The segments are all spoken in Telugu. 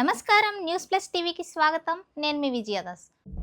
నమస్కారం. న్యూస్ ప్లస్ టీవీకి స్వాగతం. నేను మీ విజయదాస్.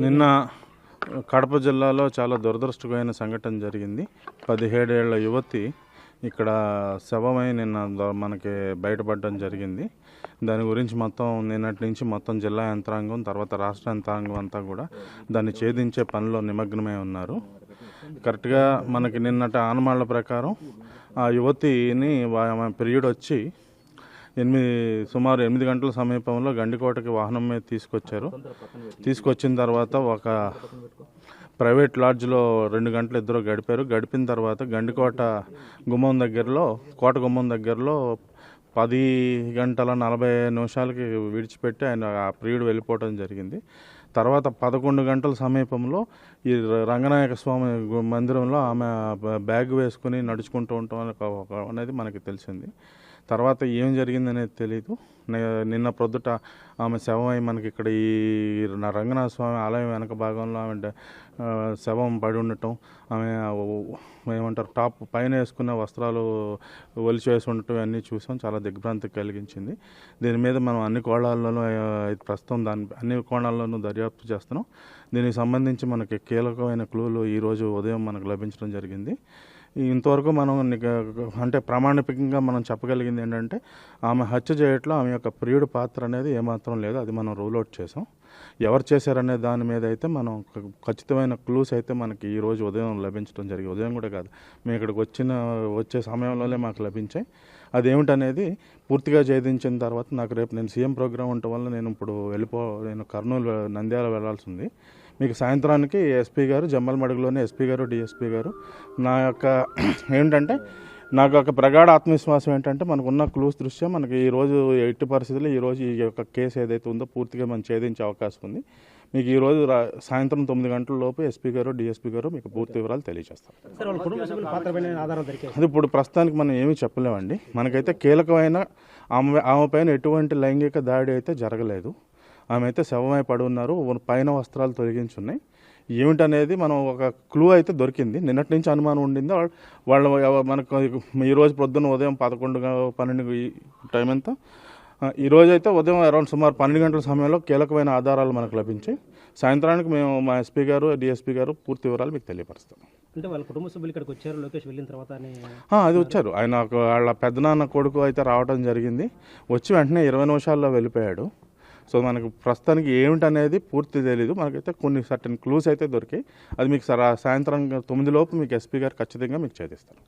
నిన్న కడప జిల్లాలో చాలా దురదృష్టకమైన సంఘటన జరిగింది. పదిహేడేళ్ళ యువతి ఇక్కడ శవమై నిన్న ద- మనకి బయటపడడం జరిగింది. దాని గురించి మొత్తం నిన్నటి నుంచి మొత్తం జిల్లా యంత్రాంగం తర్వాత రాష్ట్ర యంత్రాంగం అంతా కూడా దాన్ని ఛేదించే పనిలో నిమగ్నమై ఉన్నారు. కరెక్ట్గా మనకి నిన్నటి ఆనమాళ్ళ ప్రకారం ఆ యువతిని వా- ఆమె పీరియడ్ వచ్చి ఎనిమిది సుమారు ఎనిమిది గంటల సమీపంలో గండికోటకి వాహనం మీద తీసుకొచ్చారు. తీసుకొచ్చిన తర్వాత ఒక ప్రైవేట్ లాడ్జ్లో రెండు గంటలు ఇద్దరు గడిపారు. గడిపిన తర్వాత గండికోట గుమ్మం దగ్గరలో కోట గుమ్మం దగ్గరలో పది గంటల నలభై నిమిషాలకి విడిచిపెట్టి ఆయన ఆ ప్రియుడు వెళ్ళిపోవడం జరిగింది. తర్వాత పదకొండు గంటల సమీపంలో ఈ రంగనాయక స్వామి మందిరంలో ఆమె బ్యాగ్ వేసుకుని నడుచుకుంటూ ఉంటాం ఒక- అనేది మనకి తెలిసింది. తర్వాత ఏం జరిగిందనేది తెలియదు నిన్న ప్రొద్దుట ఆమె శవమై మనకి ఇక్కడ ఈ రంగనాథ స్వామి ఆలయం వెనక భాగంలో ఆమె శవం పడి ఉండటం ఆమె ఏమంటారు టాప్ పైన వేసుకున్న వస్త్రాలు ఒలిచి వేసి ఉండటం అన్నీ చూసాం. చాలా దిగ్భ్రాంతి కలిగించింది. దీని మీద మనం అన్ని కోణాల్లోనూ ప్రస్తుతం దాని అన్ని కోణాల్లోనూ దర్యాప్తు చేస్తున్నాం. దీనికి సంబంధించి మనకి కీలకమైన క్లూలు ఈరోజు ఉదయం మనకు లభించడం జరిగింది. ఇంతవరకు మనం అంటే ప్రామాణికంగా మనం చెప్పగలిగింది ఏంటంటే ఆమె హత్య చేయట్లో ఆమె యొక్క ప్రియుడు పాత్ర అనేది ఏమాత్రం లేదు అది మనం రూల్ అవుట్ చేసాం. ఎవరు చేశారనే దాని మీద అయితే మనం ఖచ్చితమైన క్లూస్ అయితే మనకి ఈరోజు ఉదయం లభించడం జరిగింది. ఉదయం కూడా కాదు మేము ఇక్కడికి వచ్చిన వచ్చే సమయంలోనే మాకు లభించాయి. అదేమిటనేది పూర్తిగా ఛేదించిన తర్వాత నాకు రేపు నేను సీఎం ప్రోగ్రామ్ ఉండటం వల్ల నేను ఇప్పుడు వెళ్ళిపో నేను కర్నూలు నంద్యాల వెళ్ళాల్సి ఉంది. మీకు సాయంత్రానికి ఎస్పీ గారు జమ్మలమడుగులోనే ఎస్పీ గారు డిఎస్పీ గారు. నా యొక్క ఏంటంటే నాకు ఒక ప్రగాఢ ఆత్మవిశ్వాసం ఏంటంటే మనకున్న క్లూస్ దృష్ట్యా మనకి ఈ రోజు ఎట్టి పరిస్థితుల్లో ఈ రోజు ఈ యొక్క కేసు ఏదైతే ఉందో పూర్తిగా మనం ఛేదించే అవకాశం ఉంది. మీకు ఈ రోజు రా- సాయంత్రం తొమ్మిది గంటల లోపు ఎస్పీ గారు డిఎస్పీ గారు మీకు పూర్తి వివరాలు తెలియజేస్తారు. అది ఇప్పుడు ప్రస్తుతానికి మనం ఏమీ చెప్పలేమండి. మనకైతే కీలకమైన ఆమె ఆమె పైన ఎటువంటి లైంగిక దాడి అయితే జరగలేదు. ఆమె అయితే శవమై పడి ఉన్నారు. పైన వస్త్రాలు తొలగించి ఉన్నాయి ఏమిటనేది మనం ఒక క్లూ అయితే దొరికింది. నిన్నటి నుంచి అనుమానం ఉండింది. వాళ్ళ- మనకు ఈ రోజు పొద్దున్న ఉదయం పదకొండు పన్నెండు టైం ఎంత? ఆ, ఈ రోజు అయితే ఉదయం అరౌండ్ సుమారు పన్నెండు గంటల సమయంలో కీలకమైన ఆధారాలు మనకు లభించాయి. సాయంత్రానికి మేము మా ఎస్పీ గారు డిఎస్పీ గారు పూర్తి వివరాలు మీకు తెలియపరుస్తాం. అంటే వాళ్ళ కుటుంబ సభ్యులు ఇక్కడికి వచ్చారు. లోకేష్ వెళ్ళిన తర్వాత అది వచ్చారు. ఆయన ఒక వాళ్ళ పెద్దనాన్న కొడుకు అయితే రావడం జరిగింది. వచ్చి వెంటనే ఇరవై నిమిషాల్లో వెళ్ళిపోయాడు. సో మనకు ప్రస్తుతానికి ఏమిటనేది పూర్తి తెలియదు మనకైతే కొన్ని సర్టన్ క్లూస్ అయితే దొరికాయి. అది మీకు సరా సాయంత్రం తొమ్మిది లోపు మీకు ఎస్పీ గారు ఖచ్చితంగా మీకు చేదిస్తారు